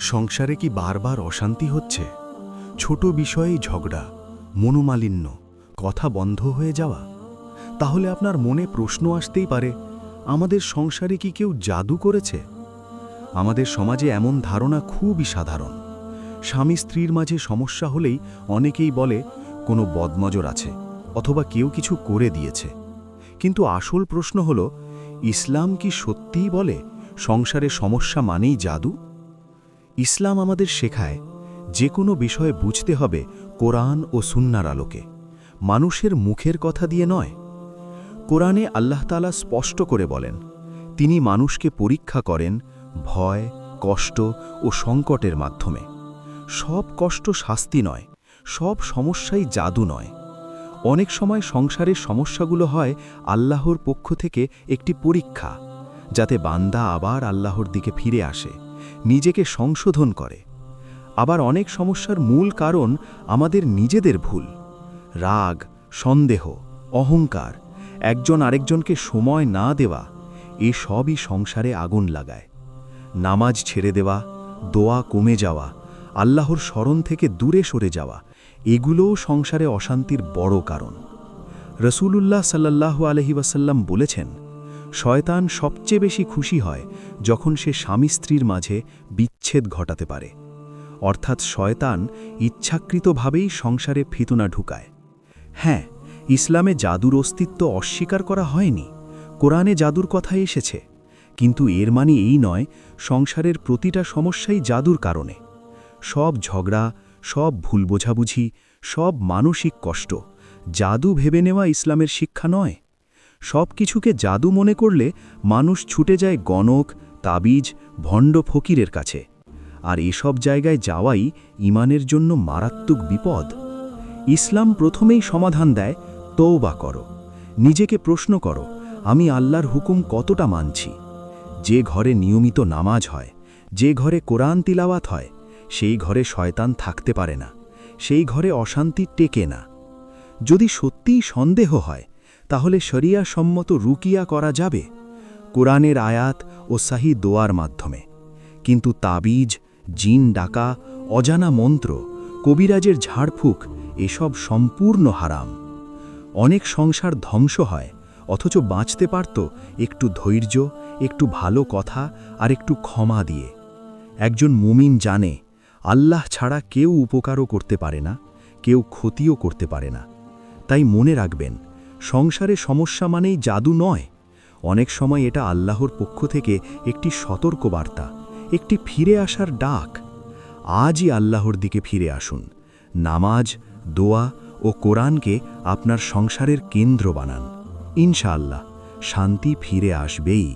সংসারে কি বারবার অশান্তি হচ্ছে? ছোট বিষয়েই ঝগড়া, মনোমালিন্য, কথা বন্ধ হয়ে যাওয়া। তাহলে আপনার মনে প্রশ্ন আসতেই পারে, আমাদের সংসারে কি কেউ জাদু করেছে? আমাদের সমাজে এমন ধারণা খুবই সাধারণ। স্বামী স্ত্রীর মাঝে সমস্যা হলেই অনেকেই বলে, কোনো বদমজর আছে অথবা কেউ কিছু করে দিয়েছে। কিন্তু আসল প্রশ্ন হল, ইসলাম কি সত্যিই বলে সংসারে সমস্যা মানেই জাদু? ইসলাম আমাদের শেখায়, যে কোনো বিষয়ে বুঝতে হবে কোরআন ও সুন্নার আলোকে। মানুষের মুখের কথা দিয়ে নয়। কোরআনে আল্লাহতালা স্পষ্ট করে বলেন, তিনি মানুষকে পরীক্ষা করেন ভয়, কষ্ট ও সংকটের মাধ্যমে। সব কষ্ট শাস্তি নয়, সব সমস্যাই জাদু নয়। অনেক সময় সংসারের সমস্যাগুলো হয় আল্লাহর পক্ষ থেকে একটি পরীক্ষা, যাতে বান্দা আবার আল্লাহর দিকে ফিরে আসে। নিজেকে সংশোধন করে। আবার অনেক সমস্যার মূল কারণ আমাদের নিজেদের ভুল। রাগ, সন্দেহ, অহংকার, একজন আরেকজনকে সময় না দেওয়া, এ সবই সংসারে আগুন লাগায়। নামাজ ছেড়ে দেওয়া, দোয়া কমে যাওয়া, আল্লাহর স্মরণ থেকে দূরে সরে যাওয়া, এগুলোও সংসারে অশান্তির বড় কারণ। রসুলুল্লাহ সাল্লাল্লাহু আলহি ওয়াসাল্লাম বলেছেন শয়তান সবচেয়ে বেশি খুশি হয় যখন সে স্বামী স্ত্রীর মাঝে বিচ্ছেদ ঘটাতে পারে। অর্থাৎ শয়তান ইচ্ছাকৃতভাবেই সংসারে ফিতনা ঢুকায়। হ্যাঁ ইসলামে জাদুর অস্তিত্ব অস্বীকার করা হয়নি। কোরআনে জাদুর কথা এসেছে। কিন্তু এর মানে এই নয়, সংসারের প্রতিটা সমস্যাই জাদুর কারণে। সব ঝগড়া, সব ভুল বোঝাবুঝি, সব মানসিক কষ্ট, জাদু ভেবে নেওয়া ইসলামের শিক্ষা নয়। সব কিছুকে জাদু মনে করলে মানুষ ছুটে যায় গণক, তাবিজ, ভণ্ড ফকিরের কাছে। আর এসব জায়গায় যাওয়াই ইমানের জন্য মারাত্মক বিপদ। ইসলাম প্রথমেই সমাধান দেয় তৌবা করো। নিজেকে প্রশ্ন করো, আমি আল্লাহর হুকুম কতটা মানছি? যে ঘরে নিয়মিত নামাজ হয়, যে ঘরে কোরআন তিলাওয়াত হয়, সেই ঘরে শয়তান থাকতে পারে না, সেই ঘরে অশান্তি টেকে না। যদি সত্যিই সন্দেহ হয় তাহলে শরিয়া সম্মত রুকিয়া করা যাবে? কোরআনের আয়াত ও সাহি দোয়ার মাধ্যমে। কিন্তু তাবিজ, জিন ডাকা, অজানা মন্ত্র, কবিরাজের ঝাড়ফুঁক, এসব সম্পূর্ণ হারাম। অনেক সংসার ধ্বংস হয়, অথচ বাঁচতে পারত একটু ধৈর্য, একটু ভালো কথা আর একটু ক্ষমা দিয়ে। একজন মুমিন জানে, আল্লাহ ছাড়া কেউ উপকারও করতে পারে না, কেউ ক্ষতিও করতে পারে না। তাই মনে রাখবেন সংসারে সমস্যা মানেই জাদু নয়। অনেক সময় এটা আল্লাহর পক্ষ থেকে একটি সতর্কবার্তা, একটি ফিরে আসার ডাক। আজই আল্লাহর দিকে ফিরে আসুন। নামাজ, দোয়া ও কোরআনকে আপনার সংসারের কেন্দ্র বানান। ইনশাআল্লাহ, শান্তি ফিরে আসবেই।